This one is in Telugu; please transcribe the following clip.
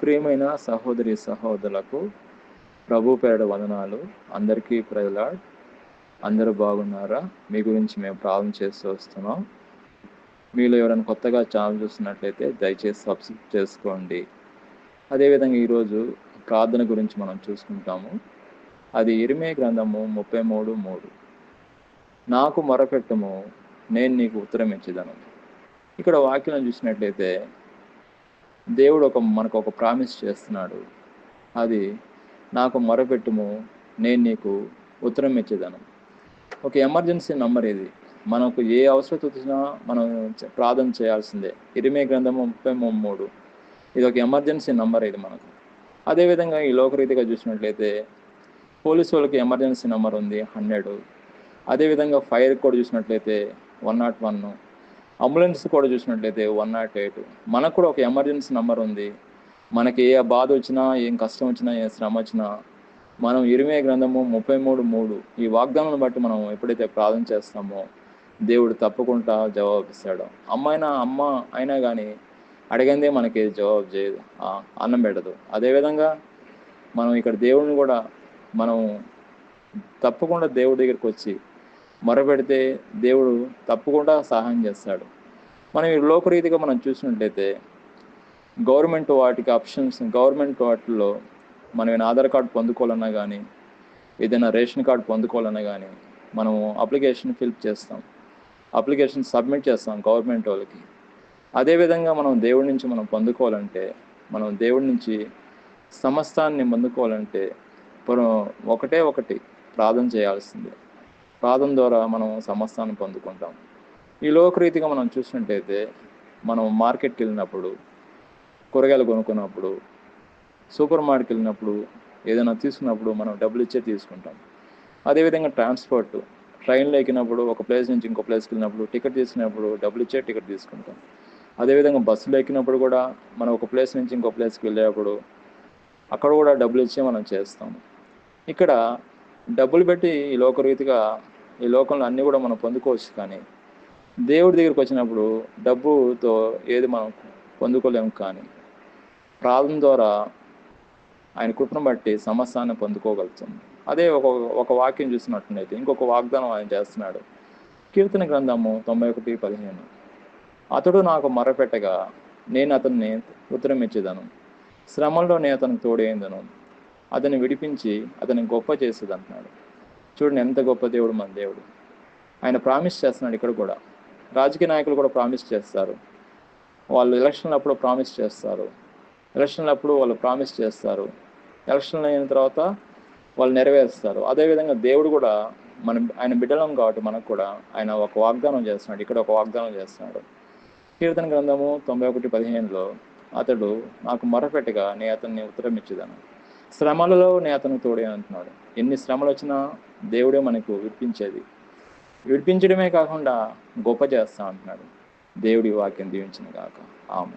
ప్రియమైన సహోదరి సహోదరులకు ప్రభు పేరడ వందనాలు. అందరికీ ప్రజలాడ్ అందరూ బాగున్నారా? మీ గురించి మేము ప్రాబ్లం చేస్తూ వస్తున్నాం. మీలో ఎవరైనా కొత్తగా ఛానల్ చూస్తున్నట్లయితే దయచేసి సబ్స్క్రైబ్ చేసుకోండి. అదేవిధంగా ఈరోజు ప్రార్థన గురించి మనం చూసుకుంటాము. అది ఇరిమే గ్రంథము ముప్పై మూడు మూడు. నాకు మొరపెట్టము నేను నీకు ఉత్తరం ఇచ్చేదాను ఇక్కడ వాక్యం చూసినట్లయితే దేవుడు ఒక మనకు ఒక ప్రామిస్ చేస్తున్నాడు. అది నాకు మొరపెట్టుము నేను నీకు ఉత్తరం ఇచ్చేదాను. ఒక ఎమర్జెన్సీ నంబర్ ఇది. మనకు ఏ అవసరత వచ్చినా మనం ప్రార్థన చేయాల్సిందే. ఇరిమే గ్రంథము ముప్పై మూడు. ఇది ఒక ఎమర్జెన్సీ నంబర్ ఇది మనకు. అదేవిధంగా ఈ లోకరీతిగా చూసినట్లయితే పోలీసు వాళ్ళకి ఎమర్జెన్సీ నెంబర్ ఉంది హండ్రెడ్. అదేవిధంగా ఫైర్ కూడా చూసినట్లయితే వన్ నాట్ వన్ అంబులెన్స్ కూడా చూసినట్లయితే వన్ నాట్ ఎయిట్ మనకు కూడా ఒక ఎమర్జెన్సీ నెంబర్ ఉంది. మనకి ఏ బాధ వచ్చినా ఏం కష్టం వచ్చినా ఏ శ్రమ వచ్చినా మనం ఇరిమే గ్రంథము ముప్పై మూడు మూడు ఈ వాగ్దానాన్ని బట్టి మనం ఎప్పుడైతే ప్రార్థన చేస్తామో దేవుడు తప్పకుండా జవాబిస్తాడు అమ్మాయిన అమ్మ అయినా కానీ అడిగిందే మనకి జవాబు చేయదు. అన్నం పెట్టదు. అదేవిధంగా మనం ఇక్కడ దేవుడిని కూడా మనం తప్పకుండా దేవుడి దగ్గరికి వచ్చి మొరపెడితే దేవుడు తప్పకుండా సహాయం చేస్తాడు. మనం ఈ లోకరీతిగా మనం చూసినట్లయితే గవర్నమెంట్ వాటికి ఆప్షన్స్ గవర్నమెంట్ వాటిల్లో మనం ఏదైనా ఆధార్ కార్డు పొందుకోవాలన్నా కానీ ఏదైనా రేషన్ కార్డు పొందుకోవాలన్నా కానీ మనము అప్లికేషన్ ఫిల్ చేస్తాం. అప్లికేషన్ సబ్మిట్ చేస్తాం గవర్నమెంట్ వాళ్ళకి. అదేవిధంగా మనం దేవుడి నుంచి మనం పొందుకోవాలంటే మనం దేవుడి నుంచి సమస్తాన్ని పొందుకోవాలంటే ఒకటే ఒకటి ప్రార్థన చేయాల్సిందే. పాదం ద్వారా మనం సమస్తాన్ని పొందుకుంటాం. ఈ లోకరీతిగా మనం చూసినట్టయితే మనం మార్కెట్కి వెళ్ళినప్పుడు కూరగాయలు కొనుక్కున్నప్పుడు సూపర్ మార్కెట్కి వెళ్ళినప్పుడు ఏదైనా తీసుకున్నప్పుడు మనం డబ్బులు ఇచ్చే తీసుకుంటాం. అదేవిధంగా ట్రాన్స్పోర్ట్ ట్రైన్లో ఎక్కినప్పుడు ఒక ప్లేస్ నుంచి ఇంకో ప్లేస్కి వెళ్ళినప్పుడు టికెట్ తీసుకున్నప్పుడు డబ్బులు ఇచ్చే టికెట్ తీసుకుంటాం. అదేవిధంగా బస్సులో ఎక్కినప్పుడు కూడా మనం ఒక ప్లేస్ నుంచి ఇంకో ప్లేస్కి వెళ్ళేటప్పుడు అక్కడ కూడా డబ్బులు ఇచ్చే మనం చేస్తాం. ఇక్కడ డబ్బులు పెట్టి ఈ లోకరీతిగా ఈ లోకంలో అన్నీ కూడా మనం పొందుకోవచ్చు కానీ దేవుడి దగ్గరికి వచ్చినప్పుడు డబ్బుతో ఏది మనం పొందుకోలేము కానీ ప్రార్థన ద్వారా ఆయన కృపను బట్టి సమస్యాన్ని పొందుకోగలుగుతాం. అదే ఒక ఒక వాక్యం చూసినట్లయితే ఇంకొక వాగ్దానం ఆయన చేస్తున్నాడు. కీర్తన గ్రంథము తొంభై ఒకటి పదిహేను. అతడు నాకు మరపెట్టగా నేను అతన్ని ఉత్తరం శ్రమంలో నేను అతనికి తోడేందను. అతన్ని విడిపించి అతన్ని గొప్ప చేసేది అంటున్నాడు చూడండి ఎంత గొప్ప దేవుడు మన దేవుడు. ఆయన ప్రామిస్ చేస్తున్నాడు ఇక్కడ కూడా. రాజకీయ నాయకులు కూడా ప్రామిస్ చేస్తారు. వాళ్ళు ఎలక్షన్లప్పుడు ప్రామిస్ చేస్తారు. ఎలక్షన్లప్పుడు వాళ్ళు ప్రామిస్ చేస్తారు. ఎలక్షన్లు అయిన తర్వాత వాళ్ళు నెరవేరుస్తారు. అదేవిధంగా దేవుడు కూడా మన ఆయన బిడ్డలం కాబట్టి మనకు కూడా ఆయన ఒక వాగ్దానం చేస్తున్నాడు. ఇక్కడ ఒక వాగ్దానం చేస్తున్నాడు. కీర్తన గ్రంథము తొంభై ఒకటి పదిహేనులో అతడు నాకు మొరపెట్టగా నేను అతన్ని ఉత్తరం ఇచ్చేదాను శ్రమలలో నేను అతను తోడే అంటున్నాడు. ఎన్ని శ్రమలు వచ్చినా దేవుడే మనకు విడిపించేది. విడిపించడమే కాకుండా గొప్ప చేస్తా అంటున్నాడు. దేవుడి వాక్యం దీవించిన కాక ఆమె